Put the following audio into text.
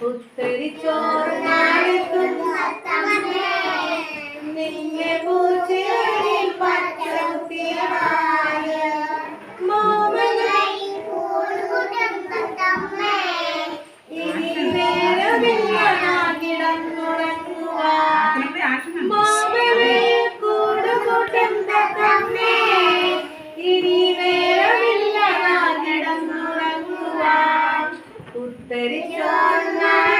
ഉത്തരിച്ചോറ് നിന്നെ പൂച്ചയിൽ പച്ച കുത്തിയതാര് മോമനെ ഇനി നേരമില്ല കൂടുകൂട്ടും ഇനി നേരമില്ല കിടന്നുറങ്ങുവാൻ Teri Jornal.